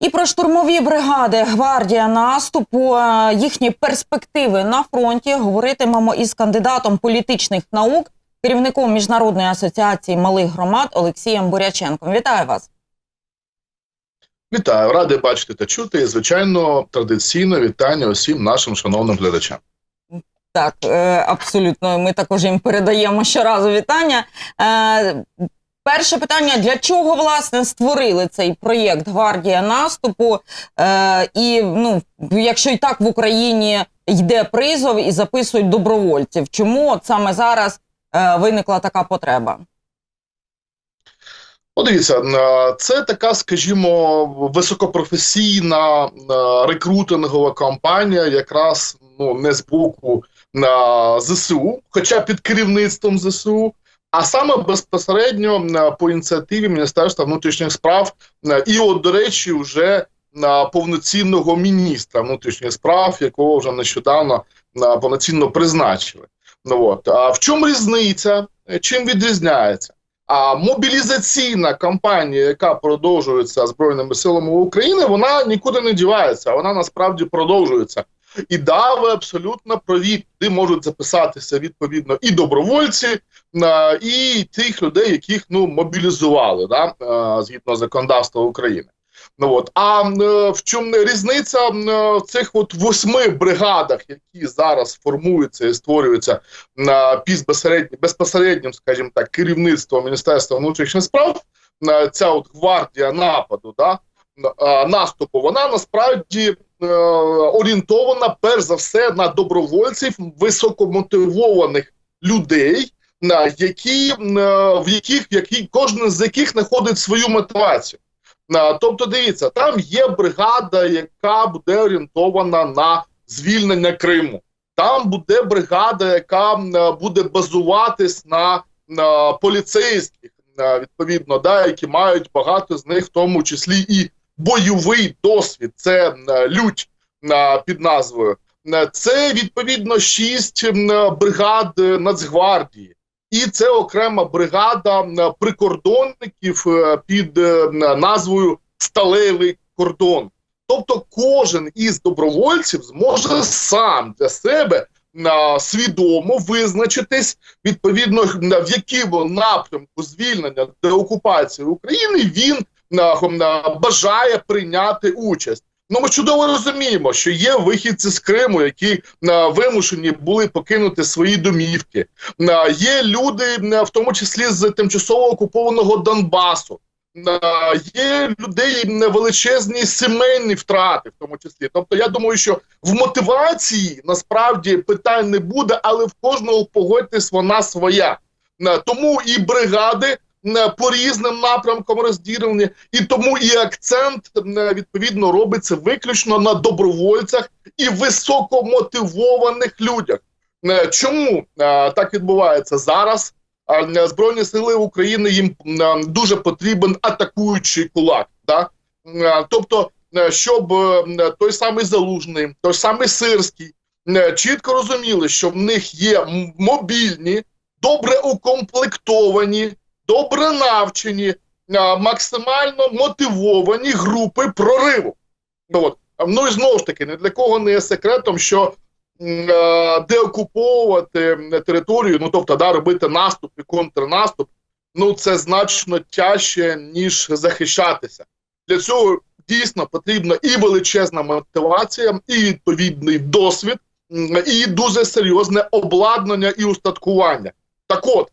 І про штурмові бригади гвардія наступу, е, їхні перспективи на фронті говоритимемо із кандидатом політичних наук, керівником міжнародної асоціації малих громад Олексієм Буряченком. Вітаю вас. Вітаю, радий бачити та чути. І, звичайно, традиційно вітання усім нашим шановним глядачам. Так, е, абсолютно. Ми також їм передаємо щоразу вітання. Перше питання: для чого власне створили цей проєкт Гвардія наступу? Е, і ну, якщо і так в Україні йде призов і записують добровольців, чому от саме зараз е, виникла така потреба? Подивіться, е, це така, скажімо, високопрофесійна е, рекрутингова кампанія, якраз ну не з боку е, ЗСУ, хоча під керівництвом ЗСУ. А саме безпосередньо по ініціативі Міністерства внутрішніх справ і, от, до речі, вже повноцінного міністра внутрішніх справ, якого вже нещодавно повноцінно призначили. Ну от а в чому різниця? Чим відрізняється? А мобілізаційна кампанія, яка продовжується збройними силами України, вона нікуди не дівається. Вона насправді продовжується. І да, ви абсолютно праві, туди можуть записатися відповідно і добровольці, і тих людей, яких ну мобілізували, да, згідно законодавства України. Ну от а е, в чому різниця е, в цих от восьми бригадах, які зараз формуються і створюються на безпосереднім, безпосереднім, скажімо так, керівництвом Міністерства внутрішніх справ, е, ця от гвардія нападу, да, наступу, вона насправді орієнтована перш за все на добровольців високомотивованих людей, на які е, в яких в які кожен з яких знаходить свою мотивацію. Тобто, дивіться, там є бригада, яка буде орієнтована на звільнення Криму. Там буде бригада, яка е, буде базуватись на, на поліцейських, е, відповідно, да, які мають багато з них, в тому числі і бойовий досвід. Це е, лють е, під назвою. Е, Це відповідно шість бригад Нацгвардії. І це окрема бригада прикордонників під назвою Сталевий кордон. Тобто кожен із добровольців зможе сам для себе свідомо визначитись відповідно в якому напрямку звільнення деокупації України він бажає прийняти участь. Ну, ми чудово розуміємо, що є вихідці з Криму, які е, вимушені були покинути свої домівки. Е, Є люди, е, в тому числі з тимчасово окупованого Донбасу. Е, Є людей величезні сімейні втрати, в тому числі. Тобто, я думаю, що в мотивації насправді питань не буде, але в кожного погодьтесь, вона своя. Е, Тому і бригади по різним напрямкам розділені, і тому і акцент е, відповідно робиться виключно на добровольцях і високомотивованих людях. Е, Чому е, так відбувається зараз? е, Збройні сили України їм е, дуже потрібен атакуючий кулак. Да? Е, Тобто, е, щоб е, той самий Залужний, той самий Сирський е, чітко розуміли, що в них є мобільні, добре укомплектовані, добре навчені, максимально мотивовані групи прориву. От. ну і знову ж таки, ні для кого не є секретом, що деокуповувати територію, ну тобто да, робити наступ і контрнаступ, ну це значно тяжче, ніж захищатися. Для цього дійсно потрібна і величезна мотивація, і відповідний досвід, і дуже серйозне обладнання і устаткування. Так от,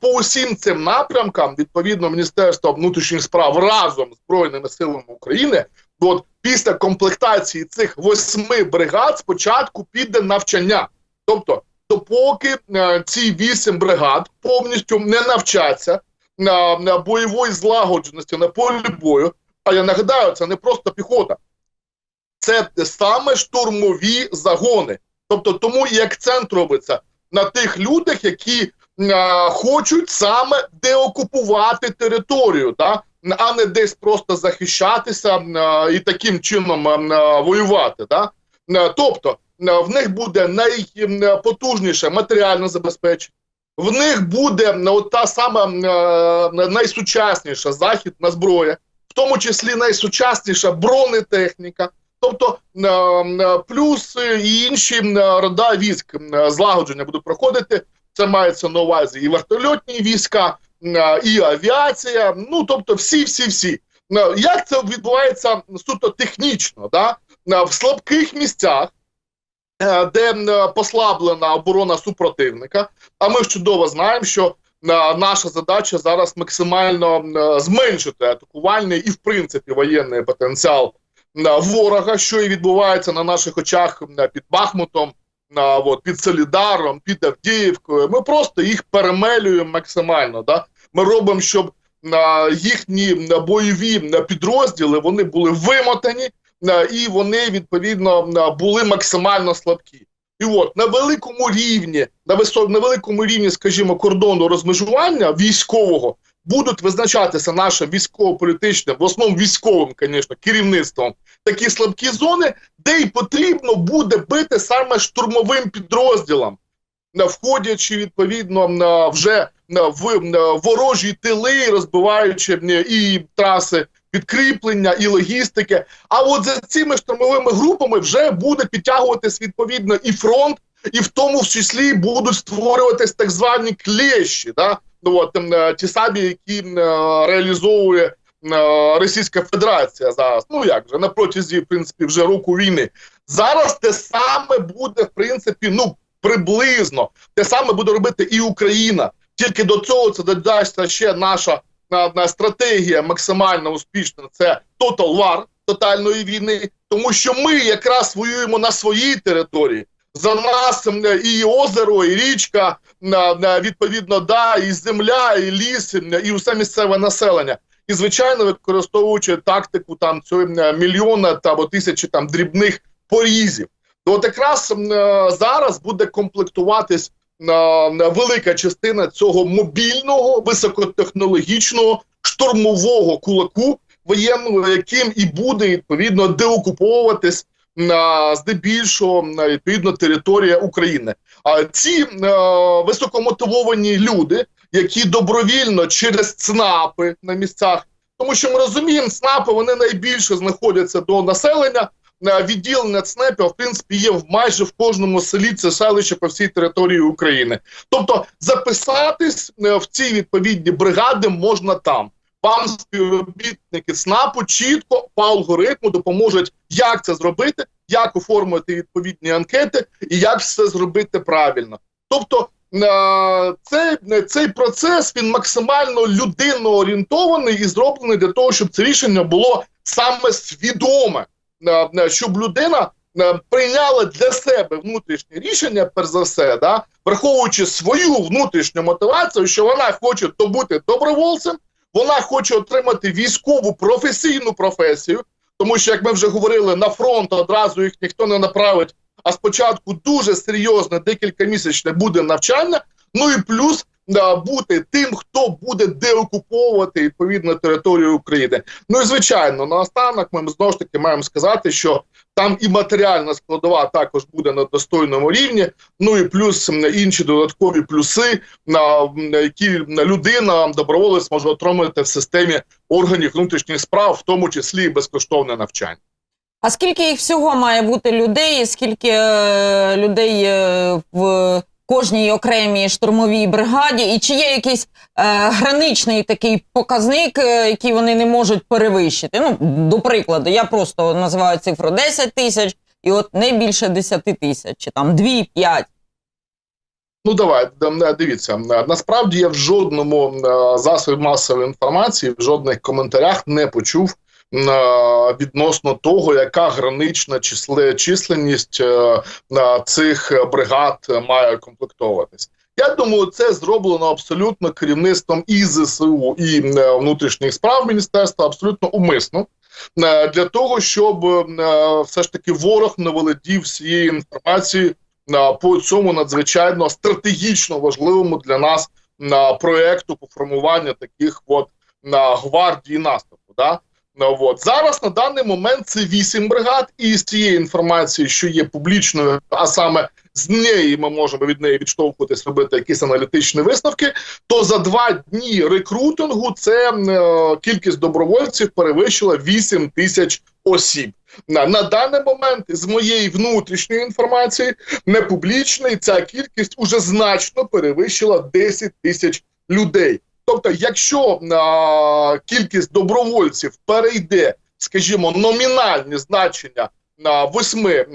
по усім цим напрямкам, відповідно, Міністерство внутрішніх справ разом з Збройними силами України, от після комплектації цих восьми бригад спочатку піде навчання. Тобто, допоки е, ці вісім бригад повністю не навчаться на, на бойової злагодженості на полі бою. А я нагадаю, це не просто піхота, це саме штурмові загони. Тобто, тому і акцент робиться на тих людях, які е, хочуть саме деокупувати територію, да? а не десь просто захищатися е, і таким чином е, воювати. Да? Е, Тобто е, в них буде найпотужніше матеріальне забезпечення, в них буде е, от та сама е, найсучасніша західна зброя, в тому числі найсучасніша бронетехніка. Тобто е, е, плюс е, і інші е, рода військ е, злагодження будуть проходити. Це мається на увазі і вертольотні війська, і авіація. Ну тобто, всі, всі, всі. Як це відбувається суто технічно? Да? В слабких місцях, е, де послаблена оборона супротивника. А ми чудово знаємо, що наша задача зараз максимально зменшити атакувальний і, в принципі, воєнний потенціал ворога, що і відбувається на наших очах під Бахмутом, е, от, під Солідаром, під Авдіївкою. Ми просто їх перемелюємо максимально. Да? Ми робимо, щоб е, їхні бойові підрозділи вони були вимотані е, і вони відповідно були максимально слабкі. І от на великому рівні, на висо... на великому рівні, скажімо, кордону розмежування військового будуть визначатися нашим військово-політичним, в основному військовим, звісно, керівництвом такі слабкі зони, де й потрібно буде бити саме штурмовим підрозділам, входячи відповідно вже в ворожі тили, розбиваючи і траси підкріплення, і логістики. А от за цими штурмовими групами вже буде підтягуватись відповідно і фронт, і в тому числі будуть створюватись так звані клещі, да? ну, от, е, ті самі, які е, реалізовує Російська Федерація зараз. Ну як же на протязі в принципі вже року війни. Зараз те саме буде в принципі, ну приблизно те саме буде робити і Україна. Тільки до цього це додасться ще наша на, на стратегія максимально успішна. Це Total War, тотальної війни, тому що ми якраз воюємо на своїй території. За нас і озеро, і річка, відповідно, да, і земля, і ліс, і усе місцеве населення. І звичайно, використовуючи тактику там цього мільйона або тисячі там дрібних порізів. То от якраз е, зараз буде комплектуватись на велика частина цього мобільного, високотехнологічного штурмового кулаку воєнного, яким і буде відповідно деокуповуватись на здебільшого на відповідно територія України. А ці е, високомотивовані люди, які добровільно через ЦНАПи на місцях, тому що ми розуміємо, ЦНАПи вони найбільше знаходяться до населення. Е, Відділення ЦНЕПів, в принципі, є в майже в кожному селі це селище по всій території України. Тобто записатись е, в ці відповідні бригади можна там. Вам співробітники СНАПу чітко по алгоритму допоможуть, як це зробити, як оформити відповідні анкети і як все зробити правильно. Тобто цей, цей процес він максимально людинно орієнтований і зроблений для того, щоб це рішення було саме свідоме, Е, е, щоб людина е, прийняла для себе внутрішнє рішення, перш за все, да, враховуючи свою внутрішню мотивацію, що вона хоче то бути добровольцем, вона хоче отримати військову професійну професію, тому що, як ми вже говорили, на фронт одразу їх ніхто не направить. А спочатку дуже серйозне декілька місячне буде навчання. Ну і плюс а, бути тим, хто буде деокуповувати відповідно територію України. Ну і звичайно, наостанок ми знову ж таки маємо сказати, що там і матеріальна складова також буде на достойному рівні. Ну і плюс інші додаткові плюси, на які людина доброволець може отримати в системі органів внутрішніх справ, в тому числі і безкоштовне навчання. А скільки їх всього має бути людей? Скільки е, людей е, в кожній окремій штурмовій бригаді? І чи є якийсь е, граничний такий показник, який вони не можуть перевищити? Ну, до прикладу, я просто називаю цифру 10 тисяч, і от не більше 10 тисяч, чи там 2-5. Ну давай дивіться. Насправді я в жодному засобі масової інформації, в жодних коментарях не почув відносно того, яка гранична числе, численність е, е, цих бригад має комплектовуватись. Я думаю, це зроблено абсолютно керівництвом і ЗСУ, і е, внутрішніх справ міністерства абсолютно умисно. е, Для того щоб е, все ж таки ворог не володів всією інформацією по цьому надзвичайно стратегічно важливому для нас на проекту по формуванню таких от гвардії наступу. Да? Ну, от. Зараз на даний момент це 8 бригад, і з тієї інформації, що є публічною, а саме з неї ми можемо від неї відштовхуватись, робити якісь аналітичні висновки. То за два дні рекрутингу це е, кількість добровольців перевищила 8 тисяч осіб. На, на даний момент з моєї внутрішньої інформації, не публічної, ця кількість уже значно перевищила 10 тисяч людей. Тобто, якщо а, кількість добровольців перейде, скажімо, номінальні значення на восьми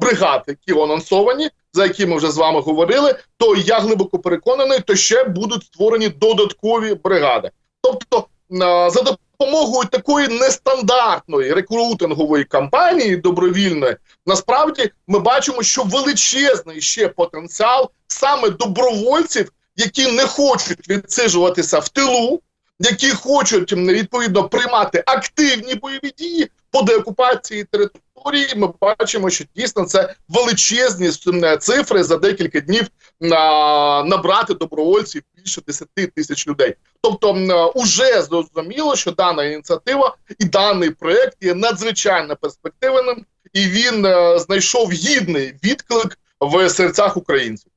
бригад, які анонсовані, за які ми вже з вами говорили, то я глибоко переконаний, то ще будуть створені додаткові бригади. Тобто, а, за допомогою такої нестандартної рекрутингової кампанії добровільної, насправді ми бачимо, що величезний ще потенціал саме добровольців які не хочуть відсиджуватися в тилу, які хочуть відповідно приймати активні бойові дії по деокупації території. Ми бачимо, що дійсно це величезні цифри за декілька днів на набрати добровольців більше 10 тисяч людей. Тобто, м, уже зрозуміло, що дана ініціатива і даний проект є надзвичайно перспективним, і він е, знайшов гідний відклик в серцях українців.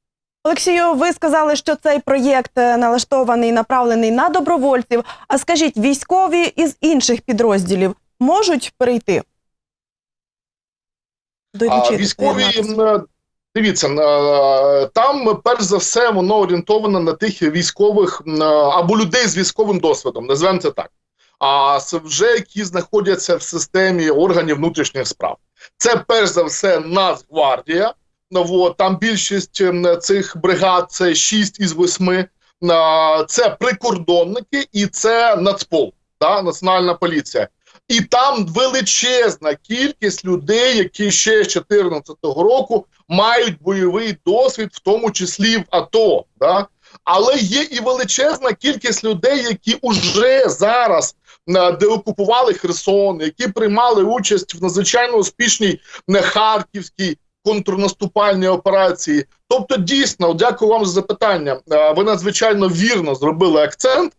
Олексію, ви сказали, що цей проєкт е, налаштований, направлений на добровольців. А скажіть, військові із інших підрозділів можуть перейти? А військові дивіться, е, там перш за все воно орієнтовано на тих військових або людей з військовим досвідом, називаємо це так. А вже які знаходяться в системі органів внутрішніх справ. Це перш за все Нацгвардія. Ну, там більшість цих бригад це 6 із 8. Це прикордонники і це Нацпол, да, Національна поліція. І там величезна кількість людей, які ще з 2014 року мають бойовий досвід, в тому числі в АТО. Да? Але є і величезна кількість людей, які вже зараз е, деокупували Херсон, які приймали участь в надзвичайно успішній е, Харківській контрнаступальній операції. Тобто, дійсно, дякую вам за запитання. Е, Ви надзвичайно вірно зробили акцент.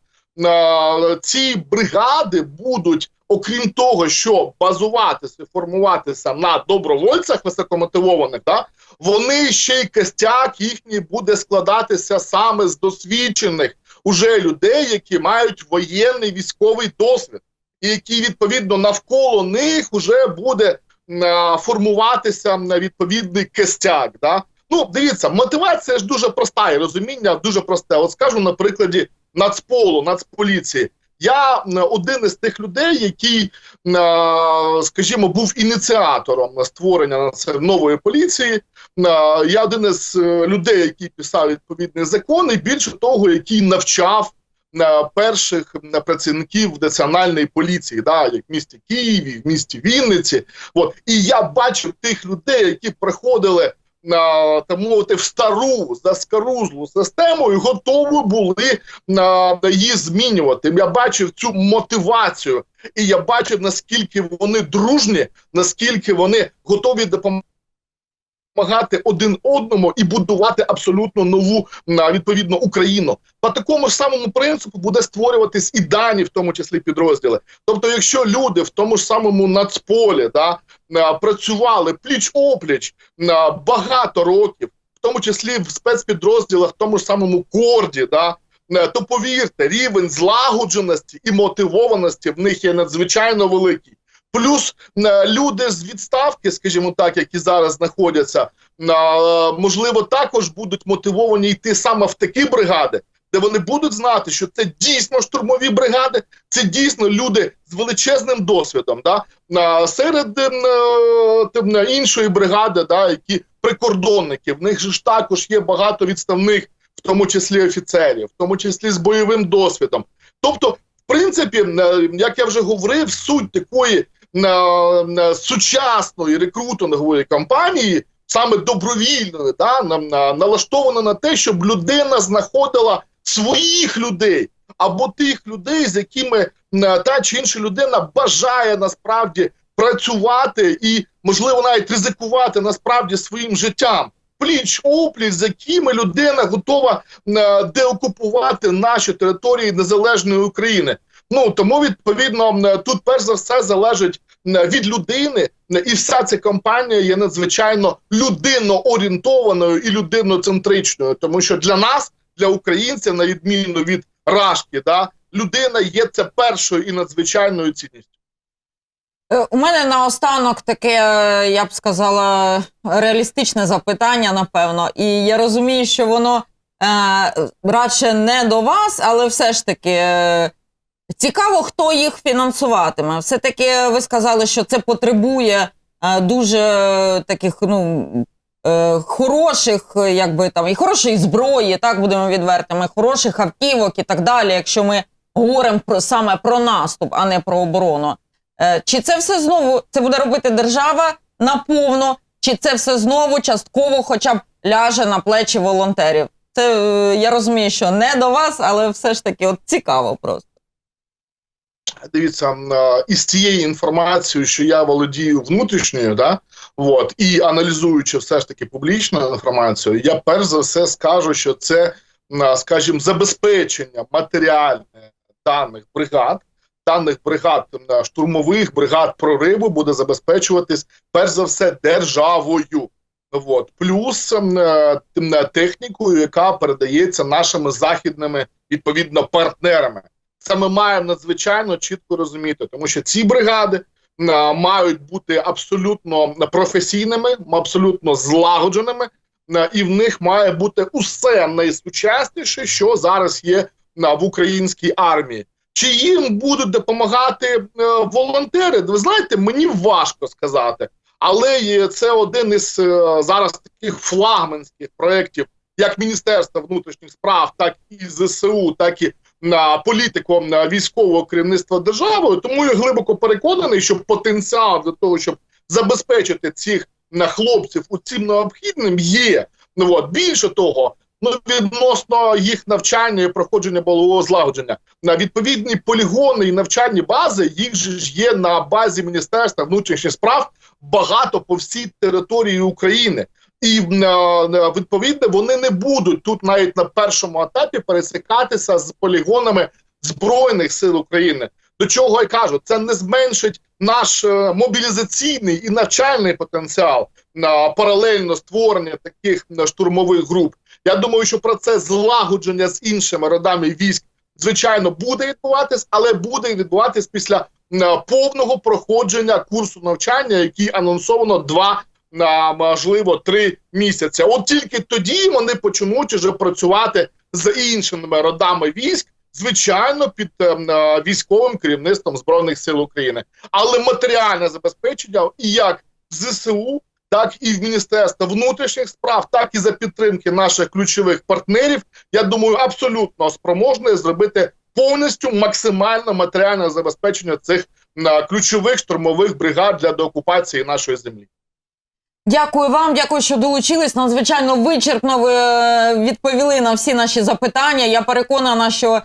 Е, Ці бригади будуть окрім того, що базуватися, формуватися на добровольцях високомотивованих, да, вони ще й костяк їхній буде складатися саме з досвідчених уже людей, які мають воєнний військовий досвід, і які відповідно навколо них вже буде формуватися е, відповідний костяк. Да? Ну, дивіться, мотивація ж дуже проста, і розуміння дуже просте. От скажу на прикладі Нацполу, Нацполіції. Я один із тих людей, який, е, скажімо, був ініціатором створення нової поліції. Е, Я один із людей, який писав відповідний закон, і більше того, який навчав перших працівників національної поліції, да, як в місті Києві, в місті Вінниці. От. І я бачив тих людей, які приходили на так мовити в стару заскарузлу систему і готові були на її змінювати. Я бачив цю мотивацію, і я бачив наскільки вони дружні, наскільки вони готові допомагати один одному і будувати абсолютно нову на відповідно Україну. По такому ж самому принципу буде створюватись і дані, в тому числі підрозділи. Тобто, якщо люди в тому ж самому нацполі да працювали пліч опліч на багато років, в тому числі в спецпідрозділах, в тому ж самому корді, да. То повірте, рівень злагодженості і мотивованості в них є надзвичайно великий. Плюс е, люди з відставки, скажімо так, які зараз знаходяться, е, можливо, також будуть мотивовані йти саме в такі бригади, де вони будуть знати, що це дійсно штурмові бригади, це дійсно люди з величезним досвідом. Да? Серед е, е, іншої бригади, да, які прикордонники, в них ж також є багато відставних, в тому числі офіцерів, в тому числі з бойовим досвідом. Тобто, в принципі, як я вже говорив, суть такої сучасної рекрутингової кампанії, саме добровільної, да, на, на, налаштована на те, щоб людина знаходила своїх людей або тих людей, з якими та чи інша людина бажає насправді працювати і, можливо, навіть ризикувати насправді своїм життям. Пліч опліч, з якими людина готова деокупувати наші території незалежної України. Ну тому відповідно тут перш за все залежить від людини, і вся ця кампанія є надзвичайно людинно-орієнтованою і людиноцентричною, тому що для нас, для українців, на відміну від рашки, да людина є це першою і надзвичайною цінністю. Е, У мене наостанок таке, е, я б сказала, реалістичне запитання, напевно. І я розумію, що воно е, радше не до вас, але все ж таки е, цікаво, хто їх фінансуватиме. Все-таки ви сказали, що це потребує е, дуже таких, ну. е, Хороших, якби там і хорошої зброї, так будемо відвертими, хороших автівок і так далі, якщо ми говоримо про саме про наступ, а не про оборону. Е, Чи це все знову це буде робити держава наповно, чи це все знову частково, хоча б ляже на плечі волонтерів? Це я розумію, що не до вас, але все ж таки от цікаво просто. Дивіться, е, із цієї інформації, що я володію внутрішньою, да, от, і аналізуючи все ж таки публічну інформацію, я перш за все скажу, що це, скажімо, забезпечення матеріальне даних бригад, даних бригад штурмових, бригад прориву буде забезпечуватись перш за все державою. От. Плюс е, е, технікою, яка передається нашими західними відповідно партнерами. Це ми маємо надзвичайно чітко розуміти, тому що ці бригади а, мають бути абсолютно професійними, абсолютно злагодженими, а, і в них має бути усе найсучасніше, що зараз є а, в українській армії. Чи їм будуть допомагати е, волонтери? Ви знаєте, мені важко сказати, але це один із е, зараз таких флагманських проєктів, як Міністерства внутрішніх справ, так і ЗСУ, так і політику військового керівництва державою. Тому я глибоко переконаний, що потенціал для того, щоб забезпечити цих хлопців у цим необхідним, є. Ну от більше того, ну відносно їх навчання і проходження бойового злагодження на відповідні полігони і навчальні бази, їх же ж є на базі Міністерства внутрішніх справ багато по всій території України. І е, відповідно вони не будуть тут навіть на першому етапі пересікатися з полігонами збройних сил України. До чого я кажу, це не зменшить наш е, мобілізаційний і навчальний потенціал на паралельно створення таких е, штурмових груп. Я думаю, що процес злагодження з іншими родами військ звичайно буде відбуватись, але буде відбуватись після повного проходження курсу навчання, який анонсовано два на можливо три місяці. От тільки тоді вони почнуть уже працювати з іншими родами військ, звичайно, під е, е, військовим керівництвом збройних сил України. Але матеріальне забезпечення і як ЗСУ, так і в Міністерства внутрішніх справ, так і за підтримки наших ключових партнерів. Я думаю, абсолютно спроможне зробити повністю максимально матеріальне забезпечення цих е, ключових штурмових бригад для деокупації нашої землі. Дякую вам, дякую, що долучились. Надзвичайно вичерпно ви е, відповіли на всі наші запитання. Я переконана, що е,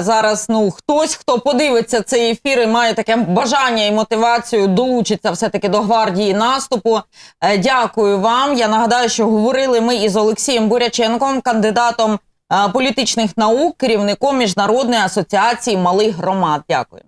зараз ну хтось, хто подивиться цей ефір і має таке бажання і мотивацію, долучиться все-таки до гвардії наступу. Е, дякую вам. Я нагадаю, що говорили ми із Олексієм Буряченком, кандидатом е, політичних наук, керівником міжнародної асоціації малих громад. Дякую.